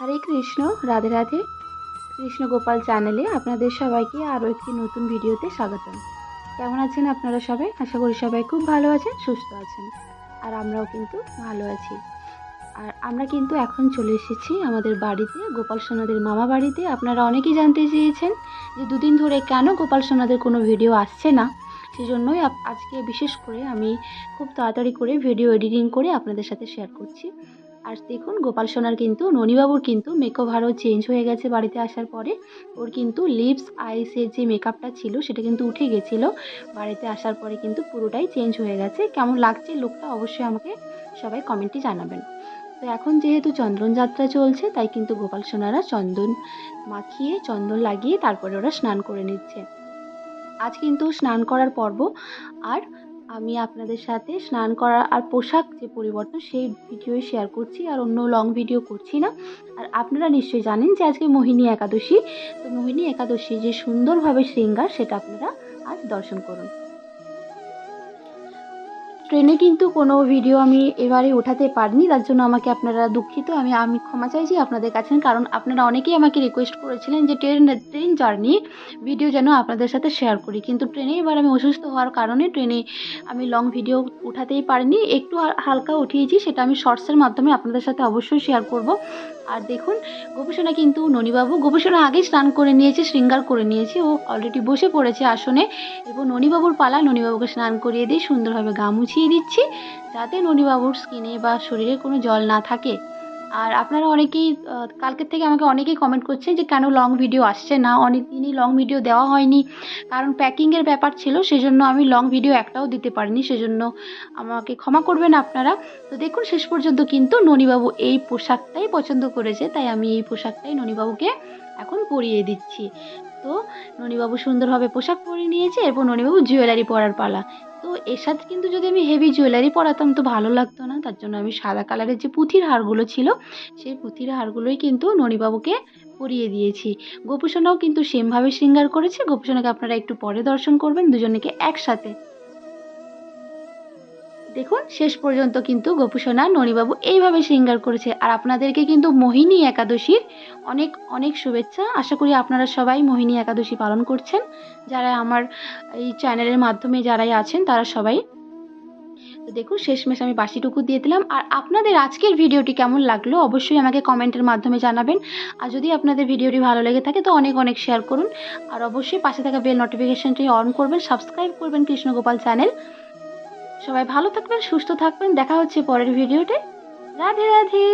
হরে কৃষ্ণ, রাধে রাধে। কৃষ্ণ গোপাল চ্যানেলে আপনাদের সবাইকে আরও একটি নতুন ভিডিওতে স্বাগতম। কেমন আছেন আপনারা সবাই? আশা করি সবাই খুব ভালো আছেন, সুস্থ আছেন। আর আমরাও কিন্তু ভালো আছি। আর আমরা কিন্তু এখন চলে এসেছি আমাদের বাড়িতে, গোপাল সোনাদের মামা বাড়িতে। আপনারা অনেকেই জানতে চেয়েছেন যে দুদিন ধরে কেন গোপাল সোনাদের কোনো ভিডিও আসছে না? সেজন্যই আজকে বিশেষ করে আমি খুব তাড়াতাড়ি করে ভিডিও এডিটিং করে আপনাদের সাথে শেয়ার করছি। আর দেখুন, গোপাল সোনার কিন্তু, ননীবাবুর কিন্তু মেকওভারও চেঞ্জ হয়ে গেছে বাড়িতে আসার পরে। ওর কিন্তু লিপস আইসের যে মেকআপটা ছিল, সেটা কিন্তু উঠে গেছিল। বাড়িতে আসার পরে কিন্তু পুরোটাই চেঞ্জ হয়ে গেছে। কেমন লাগছে লুকটা অবশ্যই আমাকে সবাই কমেন্টে জানাবেন। তো এখন যেহেতু চন্দন যাত্রা চলছে, তাই কিন্তু গোপাল সোনারা চন্দন মাখিয়ে, চন্দন লাগিয়ে তারপরে ওরা স্নান করে নিচ্ছে। আজ কিন্তু স্নান করার পর্ব। আর আমি আপনাদের সাথে স্নান করা আর পোশাক যে পরিবর্তন, সেই ভিডিওই শেয়ার করছি আর অন্য লং ভিডিও করছি না। আর আপনারা নিশ্চয়ই জানেন যে আজকে মোহিনী একাদশী। তো মোহিনী একাদশী যে সুন্দরভাবে শৃঙ্গার, সেটা আপনারা আজ দর্শন করুন। ট্রেনে কিন্তু কোনো ভিডিও আমি এবারে ওঠাতে পারিনি, তার জন্য আমাকে আপনারা দুঃখিত। আমি আমি ক্ষমা চাইছি আপনাদের কাছে, কারণ আপনারা অনেকেই আমাকে রিকোয়েস্ট করেছিলেন যে ট্রেন ট্রেন জার্নি ভিডিও যেন আপনাদের সাথে শেয়ার করি। কিন্তু ট্রেনে এবার আমি অসুস্থ হওয়ার কারণে ট্রেনে আমি লং ভিডিও উঠাতেই পারিনি। একটু হালকা উঠিয়েছি, সেটা আমি শর্টসের মাধ্যমে আপনাদের সাথে অবশ্যই শেয়ার করব। আর দেখুন, গোপীসোনা কিন্তু ননীবাবু, গোপীসোনা আগেই স্নান করে নিয়েছে, শৃঙ্গার করে নিয়েছে, ও অলরেডি বসে পড়েছে আসনে। এবং ননীবাবুর পালা ননীবাবুকে স্নান করিয়ে দিয়ে সুন্দরভাবে গা মুছিয়ে দিচ্ছি যাতে ননীবাবুর স্কিনে বা শরীরে কোনো জল না থাকে। আর আপনারা অনেকেই কালকের থেকে আমাকে অনেকেই কমেন্ট করছেন যে কেন লং ভিডিও আসছে না? অনেক দিনই লং ভিডিও দেওয়া হয়নি। কারণ প্যাকিংয়ের ব্যাপার ছিল, সেজন্য আমি লং ভিডিও একটাও দিতে পারিনি। সেজন্য আমাকে ক্ষমা করবেন আপনারা। তো দেখুন, শেষ পর্যন্ত কিন্তু ননীবাবু এই পোশাকটাই পছন্দ করেছে, তাই আমি এই পোশাকটাই ননীবাবুকে এখন পরিয়ে দিচ্ছি। তো ননীবাবু সুন্দরভাবে পোশাক পরিয়ে নিয়েছে, এরপর ননীবাবু জুয়েলারি পরার পালা। এর সাথে কিন্তু যদি আমি হেভি জুয়েলারি পরাতাম তো ভালো লাগতো না। তার জন্য আমি সাদা কালারের যে পুঁথির হারগুলো ছিল, সেই পুঁথির হারগুলোই কিন্তু ননীবাবুকে পরিয়ে দিয়েছি। গোপুসোনাও কিন্তু সেমভাবে শৃঙ্গার করেছে। গোপুসোনাকে আপনারা একটু পরে দর্শন করবেন, দুজনকে একসাথে। দেখুন, শেষ পর্যন্ত কিন্তু গোপুসোনা ননীবাবু এইভাবে শৃঙ্গার করেছে। আর আপনাদেরকে কিন্তু মোহিনী একাদশীর অনেক অনেক শুভেচ্ছা। আশা করি আপনারা সবাই মোহিনী একাদশী পালন করছেন। যারা আমার এই চ্যানেলের মাধ্যমে যারাই আছেন, তারা সবাই তো দেখুন, শেষমেশ আমি বাসিটুকু দিয়ে দিলাম। আর আপনাদের আজকের ভিডিওটি কেমন লাগল অবশ্যই আমাকে কমেন্টের মাধ্যমে জানাবেন। আর যদি আপনাদের ভিডিওটি ভালো লেগে থাকে, তো অনেক অনেক শেয়ার করুন। আর অবশ্যই পাশে থাকা বেল নোটিফিকেশনটি অন করবেন, সাবস্ক্রাইব করবেন কৃষ্ণগোপাল চ্যানেল। সবাই ভালো থাকবেন সুস্থ থাকবেন। দেখা হচ্ছে পরের ভিডিওতে। রাধে রাধে।